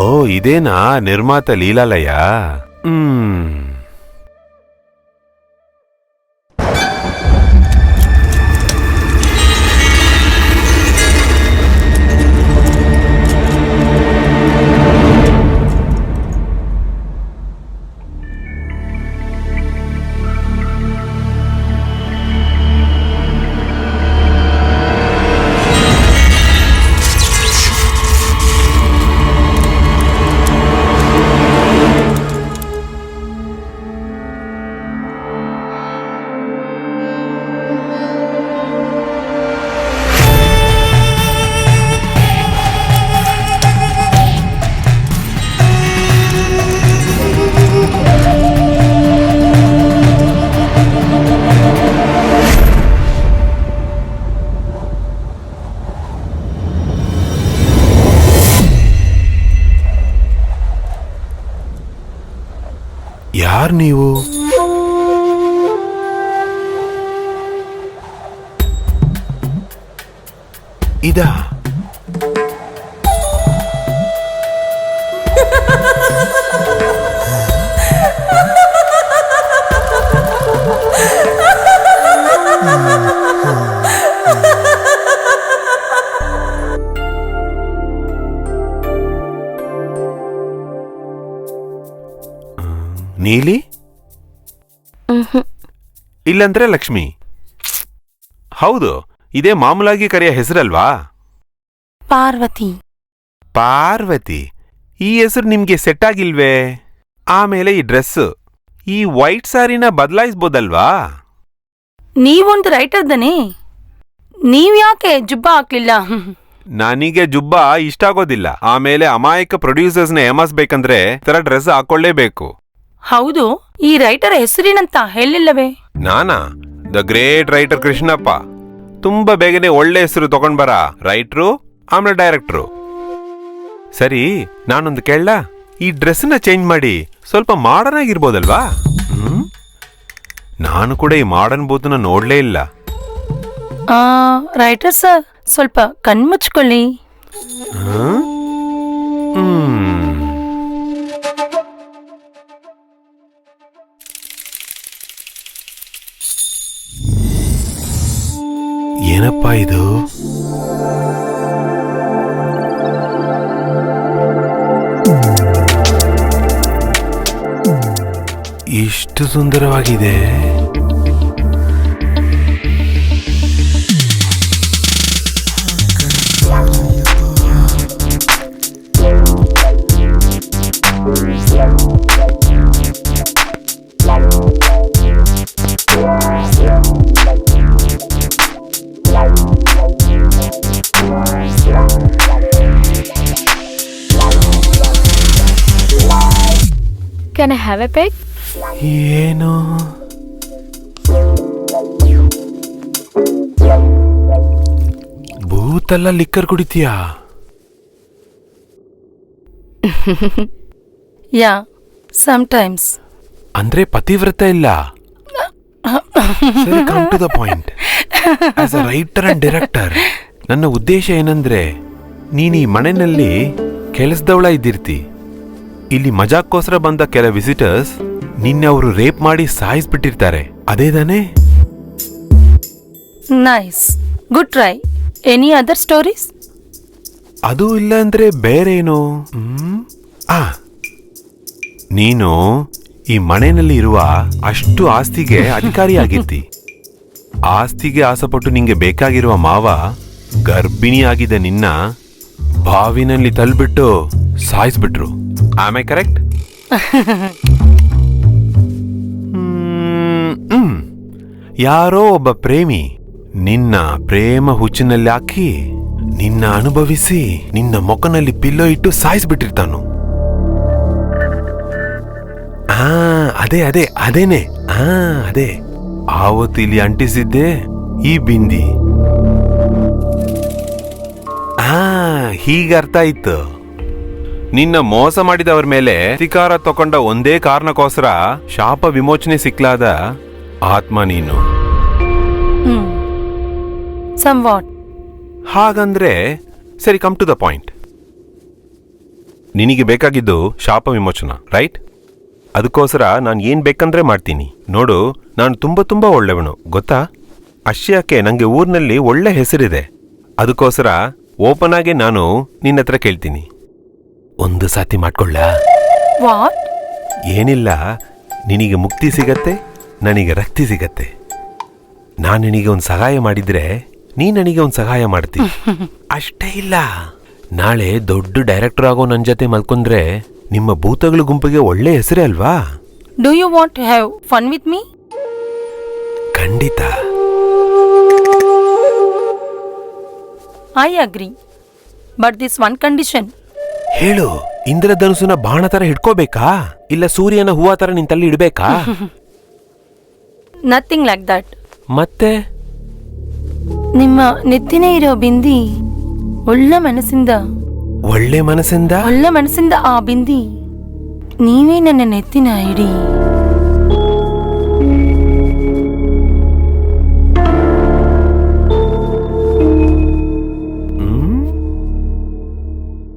ఓ ఇదేనా నిర్మాత లీలాలయ్యా? ಯಾರ್ ನೀವು? ಇದಾ? ನೀಲಿ? ಇಲ್ಲಂದ್ರೆ ಲಕ್ಷ್ಮಿ. ಹೌದು ಇದೇ ಮಾಮೂಲಾಗಿ ಕರೆಯ ಹೆಸರಲ್ವಾ? ಪಾರ್ವತಿ. ಪಾರ್ವತಿ ಈ ಹೆಸರು ನಿಮ್ಗೆ ಸೆಟ್ ಆಗಿಲ್ವೇ? ಆಮೇಲೆ ಈ ಡ್ರೆಸ್ ಈ ವೈಟ್ ಸಾರಿನ ಬದಲಾಯಿಸ್ಬೋದಲ್ವಾ? ನೀವೊಂದು ರೈಟರ್ ದನೇ. ನೀವ್ ಯಾಕೆ ಜುಬ್ಬ ಹಾಕ್ಲಿಲ್ಲ? ನನಗೆ ಜುಬ್ಬ ಇಷ್ಟ ಆಗೋದಿಲ್ಲ. ಆಮೇಲೆ ಅಮಾಯಕ ಪ್ರೊಡ್ಯೂಸರ್ಸ್ನ ಏಮಾಸ್ಬೇಕಂದ್ರೆ ಈ ತರ ಡ್ರೆಸ್ ಹಾಕೊಳ್ಳೇಬೇಕು. ಹೌದು ಈ ರೈಟರ್ ಹೆಸರಿನಂತ ಹೇಳಿಲ್ಲವೇ? ನಾನಾ? The great writer Krishnappa. ತುಂಬಾ ಬೇಗನೆ ಒಳ್ಳೆ ಹೆಸರು ತಗೊಂಡ್ ಬರ ರೈಟ್ರು ಆಮೇಲೆ ಡೈರೆಕ್ಟ್ರು. ಸರಿ ನಾನೊಂದು ಕೇಳ ಈ ಡ್ರೆಸ್ನ ಚೇಂಜ್ ಮಾಡಿ ಸ್ವಲ್ಪ ಮಾಡರ್ನ್ ಆಗಿರ್ಬೋದಲ್ವಾ? ಹ್ಮ್? ನಾನು ಕೂಡ ಈ ಮಾಡರ್ನ್ ಬೂತ್ನ ನೋಡ್ಲೇ ಇಲ್ಲ. ಆ ರೈಟರ್ ಸರ್ ಸ್ವಲ್ಪ ಕಣ್ಮುಚ್ಕೊಳ್ಳಿ. ಹ್ಮ್? ಏನಪ್ಪಾ ಇದು? ಇಷ್ಟು ಸುಂದರವಾಗಿದೆ. Can I have a pic? ಏನು? ಭೂತಲ್ಲ ಲಿಕ್ಕರ್ ಕುಡಿತೀಯಾ? ಯಾ ಸಮ್ಟೈಮ್ಸ್ ಅಂದ್ರೆ ಪತಿವ್ರತ ಇಲ್ಲ? Come to the point as a writer and director ನನ್ನ ಉದ್ದೇಶ ಏನಂದ್ರೆ ನೀನು ಈ ಮನೆಯಲ್ಲಿ ಕೆಲಸದವಳ ಇದ್ದಿರ್ತಿ. ಇಲ್ಲಿ ಮಜಾಕ್ಕೋಸ್ಕರ ಬಂದ ಕೆಲ ವಿಸಿಟರ್ಸ್ ನಿನ್ನೆ ಅವರು ರೇಪ್ ಮಾಡಿ ಸಾಯಿಸ್ಬಿಟ್ಟಿರ್ತಾರೆ. ಅದೇ ತಾನೇ? Nice good try any other stories ಅದು ಇಲ್ಲ ಅಂದ್ರೆ ಬೇರೆ ಏನು ಹ್ಮ್? ಆ. ನೀನು ಈ ಮನೆಯಲ್ಲಿ ಇರುವ ಅಷ್ಟು ಆಸ್ತಿಗೆ ಅಧಿಕಾರಿಯಾಗಿರ್ತಿ. ಆಸ್ತಿಗೆ ಆಸೆಪಟ್ಟು ನಿಂಗೆ ಬೇಕಾಗಿರುವ ಮಾವ ಗರ್ಭಿಣಿಯಾಗಿದ್ದ ನಿನ್ನ. ಬಾವಿನಲ್ಲಿ ತಳ್ಬಿಟ್ಟು ಸಾಯಿಸ್ಬಿಟ್ರು. ಆಮೆ ಕರೆಕ್ಟ್ ಯಾರೋ ಒಬ್ಬ ಪ್ರೇಮಿ ನಿನ್ನ ಪ್ರೇಮ ಹುಚ್ಚಿನಲ್ಲಿ ಹಾಕಿ ನಿನ್ನ ಅನುಭವಿಸಿ ನಿನ್ನ ಮೊಕನಲ್ಲಿ ಪಿಲ್ಲೋ ಇಟ್ಟು ಸಾಯಿಸ್ಬಿಟ್ಟಿರ್ತಾನು. ಆ ಅದೇ ಅದೇ ಅದೇನೆ. ಆ ಅದೇ. ಆವತ್ತು ಇಲ್ಲಿ ಅಂಟಿಸಿದ್ದೆ ಈ ಬಿಂದಿ. ಹೀಗ ಅರ್ಥ ಇತ್ತು ನಿನ್ನ ಮೋಸ ಮಾಡಿದವರ ಮೇಲೆ ಅಧಿಕಾರ ತಕೊಂಡ ಒಂದೇ ಕಾರಣಕ್ಕೋಸ್ಕರ ಶಾಪ ವಿಮೋಚನೆ ಸಿಕ್ಲಾದ ಆತ್ಮ ನೀನು. ವಾಟ್ ಹಾಗಂದ್ರೆ ಸರಿ ಕಮ್ ಟು ದ ಪಾಯಿಂಟ್ ನಿನಗೆ ಬೇಕಾಗಿದ್ದು ಶಾಪ ವಿಮೋಚನ ರೈಟ್ ಅದಕ್ಕೋಸ್ಕರ ನಾನು ಏನು ಬೇಕಂದ್ರೆ ಮಾಡ್ತೀನಿ. ನೋಡು ನಾನು ತುಂಬ ತುಂಬ ಒಳ್ಳೆಯವನು ಗೊತ್ತಾ? ಅಶ್ಯಾಕೆ ನನಗೆ ಊರಿನಲ್ಲಿ ಒಳ್ಳೆ ಹೆಸರಿದೆ. ಅದಕ್ಕೋಸ್ಕರ ಓಪನ್ ಆಗಿ ನಾನು ನಿನ್ನ ಹತ್ರ ಕೇಳ್ತೀನಿ. ಒಂದು ಸಾತಿ ಮಾಡ್ಕೊಳ್ಳ? ವಾಟ್ ಏನಿಲ್ಲ ನಿನಗೆ ಮುಕ್ತಿ ಸಿಗತ್ತೆ ನನಗೆ ರಕ್ತಿ ಸಿಗತ್ತೆ. ನಾನು ನಿನಗೆ ಒಂದು ಸಹಾಯ ಮಾಡಿದ್ರೆ ನೀ ನನಗೆ ಒಂದು ಸಹಾಯ ಮಾಡ್ತೀನಿ ಅಷ್ಟೇ ಇಲ್ಲ. ನಾಳೆ ದೊಡ್ಡ ಡೈರೆಕ್ಟರ್ ಆಗೋ ನನ್ನ ಜೊತೆ ಮಲ್ಕೊಂಡ್ರೆ ನಿಮ್ಮ ಭೂತಗಳ ಗುಂಪಿಗೆ ಒಳ್ಳೆ ಹೆಸರೇ ಅಲ್ವಾ? Do you want to have fun with me ಖಂಡಿತ. I agree but this one condition ಹೇಳು ಇಂದ್ರಧನುಸುನ ಬಾಣ ತರ ಹಿಡ್ಕೋಬೇಕಾ? ಇಲ್ಲ ಸೂರ್ಯನ ಹೂವ ತರ ನಿನ್ ತಲೆ ಇಡ್ಬೇಕಾ? ನಥಿಂಗ್ ಲೈಕ್ ದಟ್ ಮತ್ತೆ? ನಿಮ್ಮ ನೆತ್ತಿನೇ ಇರೋ ಬಿಂದಿ ಒಳ್ಳೆ ಮನಸ್ಸಿಂದ. ಒಳ್ಳೆ ಮನಸ್ಸಿಂದ? ಒಳ್ಳೆ ಮನಸ್ಸಿಂದ ಆ ಬಿಂದಿ ನೀವೇ ನನ್ನ ನೆತ್ತಿನ ಇಡಿ